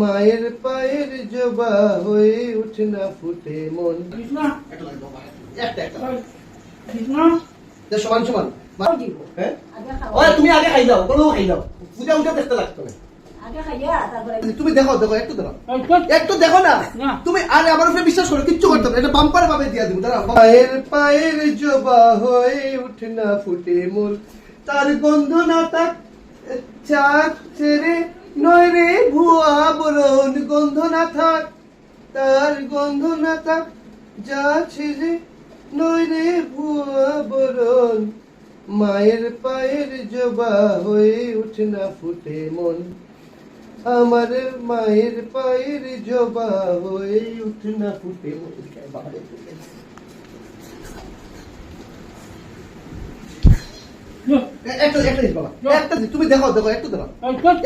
মায়ের পায়ের জবা হয়ে উঠে না ফুটে মন। সমান সমান। হ্যাঁ? আগে খাও। ওই তুমি আগে খাই দাও কোনো খাই দাও। পূজা উঠে দেখতে লাগতো না। আগে খাইয়া তারপরে তুমি দেখো দেখো একটু দেখো। একটু। দেখো না। তুমি আরে আমার উপরে বিশ্বাস করো কিচ্ছু করতে হবে এটা বাম্পার ভাবে দিয়ে দিব দাঁড়াও পায়ের পায়ের জবা হয়ে উঠে না ফুটে মূল তার গন্ধ না তাক চাক ছেড়ে নয় রে ভুয়া বরণ গন্ধ না থাক, তার গন্ধ না থাক, যা ছেড়ে নয় রে ভুয়া বরণ, মায়ের পায়ের জবা হয়ে উঠে না ফুটে মন। আমার মায়ের পায়ের জবা হয়ে উঠে না ফুটে মন বাবারে ফুটে। এ- একটা একটা জিনিস বাবা। একটা জিনিস, তুমি দেখো দেখো একটু দেখো।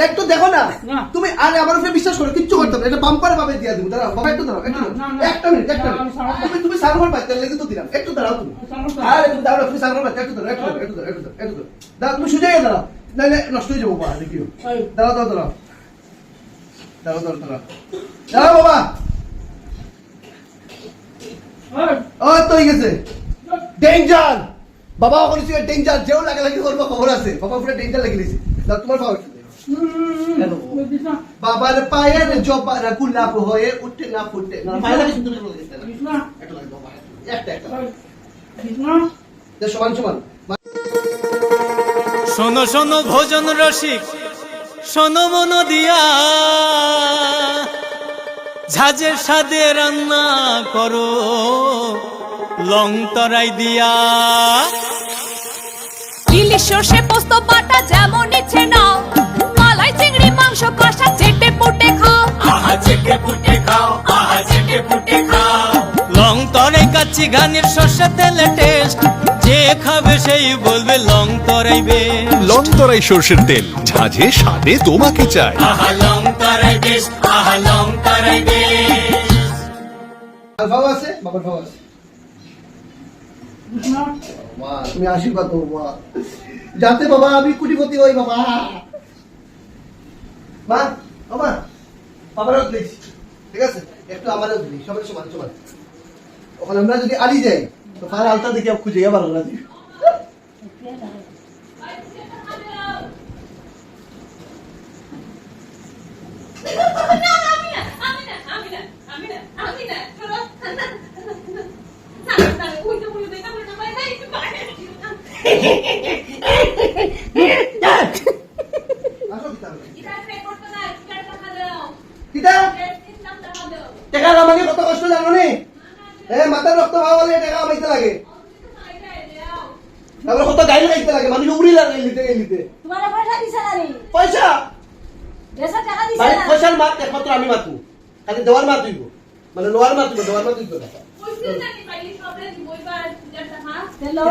একটু দেখো না। তুমি আরে আমার উপরে বিশ্বাস করো কিচ্ছু করতে না। এটা বাম্পার ভাবে দিয়ে দিব দাঁড়াও বাবা একটু দাঁড়াও একটু না, দাঁড়াও। না, না। একটা মিনিট একটা মিনিট তুমি তুমি সার্ভার পাইতে লেগে তো দিলাম। একটু দাঁড়াও তুমি। আরে তুমি দাঁড়াও তুমি সার্ভার পাইতে একটু দাঁড়াও একটু দাঁড়াও একটু দাঁড়াও একটু দাঁড়াও একটু দাঁড়াও। দাঁড়াও তুমি সুজে দাঁড়াও। না না নষ্ট হয়ে যাব বাবা দেখিও এই, দাঁড়াও দাঁড়াও দাঁড়াও। দাঁড়াও দাঁড়াও দাঁড়াও। দাঁড়াও বাবা। ও তো গেছে। ডেঞ্জার বাবা ওখানে ছিল ডেঞ্জার যেও লাগে লাগে করব খবর আছে বাবা পুরো ডেঞ্জার লাগিয়ে দিয়েছে দাও তোমার পাওয়া বাবার পায়ের জবা গোলাপ হয়ে উঠে না ফুটে না পায়ে লাগে তুমি বলে কৃষ্ণা একটা লাগবে বাবা একটা একটা কৃষ্ণা সমান সমান শোনো শোনো ভোজন রসিক শোনো মন দিয়া ঝাঁঝের সাদে রান্না করো লং তরাই দিয়া। ইলিশ সর্ষে পোস্ত বাটা যেমন ইচ্ছে নাও মালাই চিংড়ি মাংস কষা চেটে পুটে খাও। আহা চেটে পুটে খাও আহা চেটে পুটে খাও। লং তরাই কাচ্চি ঘানির সর্ষে তেলে টেস্ট যে খাবে সেই বলবে লং তরাই বেশ লং তরাই সর্ষের তেল ঝাঁঝে স্বাদে তোমাকে চাই। আহা লং তরাই বেশ আহা লং তরাই বেশ ভাও আছে? বাবার ভাও আছে। তুমি আশীর্বাদ করো মা। যাতে বাবা আমি কুটিপতি হই বাবা। মা বাবা বাবারও ঠিক আছে? একটু আমারও দিলি সবাই সমান সমান। ওখানে আমরা যদি আলি যাই তো তার আলতা দেখে খুঁজে গিয়ে ভালো লাগে আসো কিতা কিতা টাকা কামানি কত কষ্ট জানো নি? এ মাথার রক্ত ভালো হলে টাকা কামাইতে লাগে। তারপরে কত গাড়ি লাগাইতে লাগে? মানুষ উড়ি লাগে নিতে তোমার পয়সা পয়সার মাত একমাত্র আমি মাতু। খালি দেওয়ার মাত দিব মানে লোয়ার মাত দিব দেওয়ার মাত দিব না তে লোক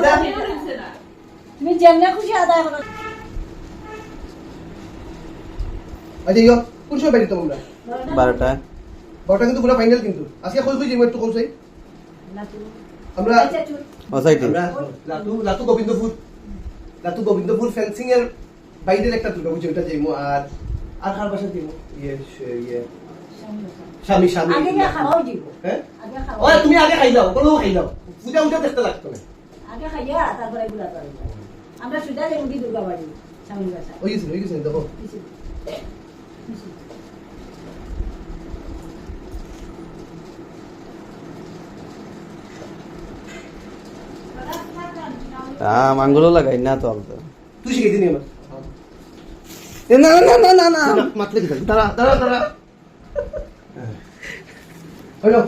তুমি যেমনে খুশি আদায় করো আচ্ছা ইয়ো কোন সময় বেরিয়ে তোমরা বারোটা বারোটা কিন্তু পুরো ফাইনাল কিন্তু। আজকে কই কই যাব একটু চাই আমরা আচ্ছা চুপ লাতু লাতু গোবিন্দপুর। লাতু গোবিন্দপুর ফেন্সিং এর বাইরের একটা দুর্গা পুজো ওটা যাইমু আর আর কার বাসা দিব ইয়ে ইয়ে স্বামী স্বামী আগে খাওয়াও দিব। হ্যাঁ আগে খাওয়া ওই তুমি আগে খাই দাও কোনো খাই দাও পূজা উঠে দেখতে লাগতো না আগে খাইয়া তারপরে এগুলা করো আমরা সুদা যাই মুদি দুর্গা বাড়ি স্বামীর বাসা ওই গেছে ওই গেছে দেখো। মাঙ্গুলো লাগাই না তো আলতো। তুই শিখে দিনি আমার না না না না না। মাতলে কি দাঁড়া দাঁড়া দাঁড়া। হলো